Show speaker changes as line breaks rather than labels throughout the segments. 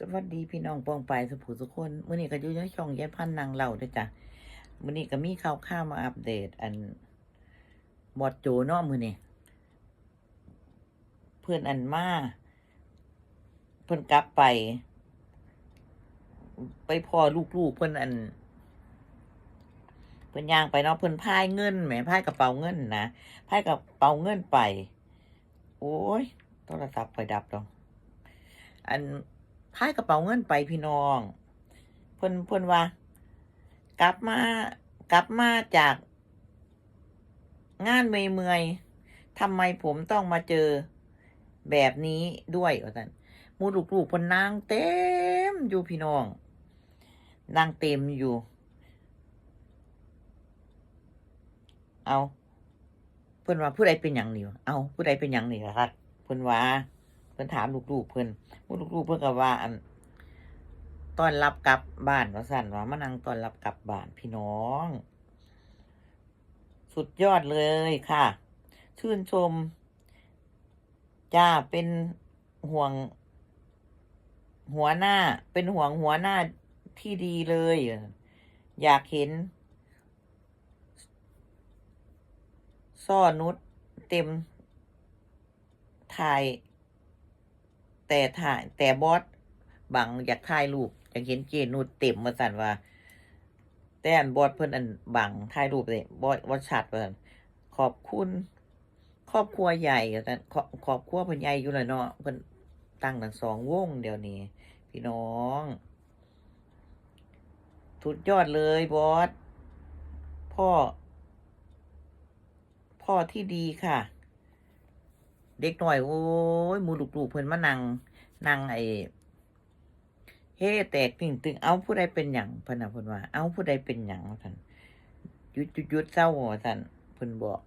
สวัสดีพี่น้องปองไปายสุภูสุกคนมื้อนี้ก็อยู่ในช่องยายพันนางเล่าด้วยจ้ะมื้อนี้ก็มีข่าวข้ามาอัปเดต อันบอดโจเนาะมื้อนี้เพื่อนอันมาเพิ่อนกลับไป ไปพอลูกๆเพิ่อนอัน เพิ่อนย่างไปเนาะเพิ่อนพายเงินแหมพายกระเป๋าเงินนะพายกระเป๋าเงินไป โอ้ยโทรศัพท์ไปดับดอกอัน พายกระเป๋าเงินไปพี่น้อง เพิ่นเพิ่นว่า กลับมากลับมาจาก งานเมยเมอยๆทำไมผมต้องมาเจอแบบนี้ด้วยว่าซั่นหมูลูกๆเพิ่นนางเต็มอยู่พี่น้องนางเต็มอยู่ เอาเพิ่นว่าผู้ใดเป็นหยังนี่วเอาผู้ใดเป็นหยังนี่ล่ะครับเพิ่นว่า พิ่นถามลูกๆเพิ่นหมู่ลูกๆเพิ่นก็ว่าอันตอนรับกลับบ้านว่าสั่นว่ามานั่งตอนรับกลับบ้านพี่น้อง สุดยอดเลยค่ะ ชื่นชม จ้าเป็นห่วง หัวหน้า เป็นห่วงหัวหน้าที่ดีเลย อยากเห็นซ่อนุชเต็มถ่าย แต่ถ่ายแต่บอสบังอยากถ่ายรูปอยากเห็นเจนุชเต็มมาสั่นว่า แต่อันบอสเพิ่นอันบังถ่ายรูปเลยบอสว่าชัดว่าซั่นขอบคุณครอบครัวใหญ่แต่ขอครอบครัวเพิ่นใหญ่อยู่เลยเนาะเพิ่นตั้งทั้งสองวงเดี๋ยวนี้ พี่น้องสุดยอดเลยบอสพ่อ พ่อที่ดีค่ะ เด็กหน่อย โอ้ยมูลูกๆเพิ่นมานั่งนั่งไอ้เฮ้แตกตึงตึงเอาผู้ใดเป็นหยังเพิ่นนะเพิ่นว่า เอาผู้ใดเป็นหยังว่าซั่นยุดยุดยุดเศร้าว่าซั่นเพิ่นบอก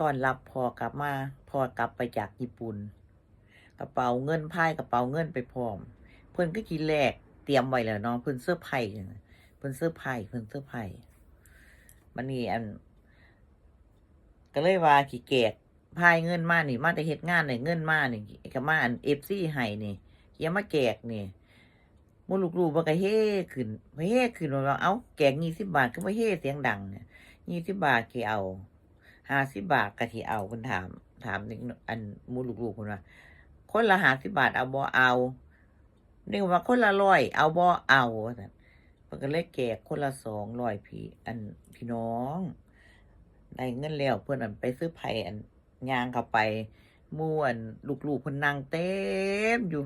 ตอนรับพอกลับมาพอกลับไปจากญี่ปุ่น กระเป๋าเงินพายกระเป๋าเงินไปพร้อม เพิ่นก็กินแลกเตรียมไว้แล้วเนาะเพิ่นเสื้อไผ่เพิ่นเสื้อไผ่เพิ่นเสื้อไผ่มันนี่อัน ก็เลยว่าขี้เกียจ พายเงินมานี่ มาแต่เฮ็ดงานนี่เงินมานี่ก็มาอันเอฟซีให้นี่เกียมาแกกนี่มูลูกๆมันก็เฮ่ขึ้นเฮ่ขึ้นว่าเอาแกกยี่สิบบาทก็มาเฮ่เสียงดังเนี่ยยี่สิบบาทกี่เอาห้าสิบบาทก็ที่เอาคุณถาม ถามนี่อันมูลูกๆคุณว่าคนละห้าสิบบาทเอาบ่เอานี่ว่าคนละร้อยเอาบ่เอาว่าซั่นมันก็เลยแกกคนละสองร้อยพี่ อันพี่น้องได้เงินแล้วเพื่อนอันไปซื้อไผ่อัน ย่างเข้าไปหมู่อันลูกๆเพิ่นนั่งเต็มอยู่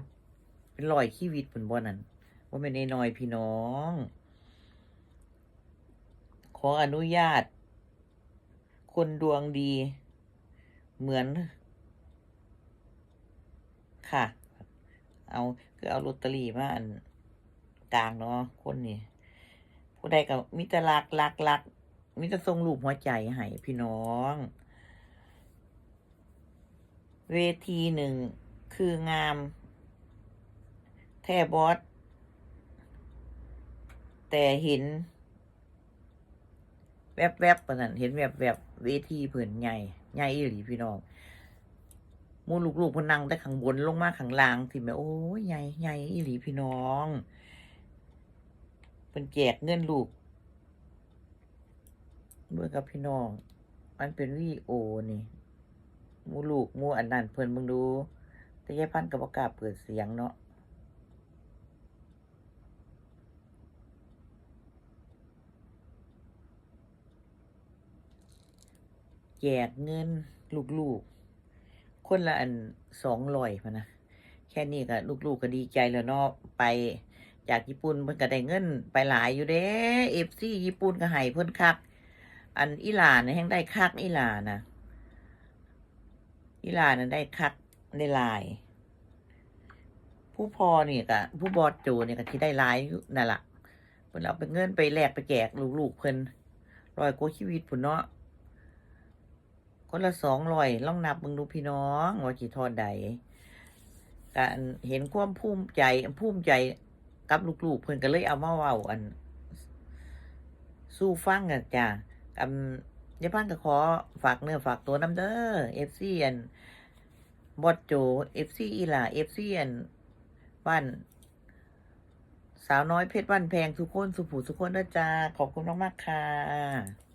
เป็นรอยชีวิตเพิ่นบ่นั่นว่าไม่นน้อยพี่น้อง ขออนุญาต คนดวงดี เหมือน ค่ะ เอาคือเอาลอตเตอรี่มาอันกลางเนาะคนนี่ผู้ใดก็มิตรลักลักลักมิจะทรงรูปหัวใจให้พี่น้อง เวทีหนึ่ง คืองาม แท่บอส แต่เห็น แวบๆปะนั่นเห็นแวบๆเวทีเผื่นใหญ่ ใหญ่อีหลีพี่น้องมูลูกๆพนนั่งแต่ข้างบนลงมาข้างล่างที่แม่โอ้ยใหญ่ใหญ่อีหลีพี่น้องเป็นแจกเงินลูกเมื่อกับพี่น้อง มันเป็นวีโอนี่ มูลูกมูอันนั้นเพิ่นมึงดู แต่ยายพันกับประกาศเปิดเสียงเนาะแจกเงินลูกๆ คนละอันสองร้อยพะนะ แค่นี้ก็ลูกๆก็ดีใจแล้วเนาะไปจากญี่ปุ่นเพิ่นก็ได้เงินไปหลายอยู่เด้เอฟซีญี่ปุ่นก็ให้เพิ่นคัก อันอีหลานเนี่งได้คักอีหลานะ อีลานน่ะได้คักได้ลาย ผู้พอเนี่ยก็ผู้บอดโจเนี่ยก็ที่ได้ลายอยู่นั่นล่ะเพิ่นเอาไปเงินไปแลกไปแจกลูกๆเพิ่นรอยกว่าชีวิตพุ่นเนาะคนละสองรอยล่องนับมึงดูพี่น้องว่ากี่ทอดใดการเห็นความภูมิใจภูมิใจกับลูกๆเพิ่นก็เลยเอามาเว้าอัน สู้ฟังกันจ้ะกำ ยายพันก็ขอฝากเนื้อฝากตัวน้ำเด้อเอฟซีอันบอดโจเอฟซีอีหล่าเอฟซีอันบ้านสาวน้อยเพชรบ้านแพงทุกคนสุผูสุกคนนะจ้าขอบคุณมากๆค่ะ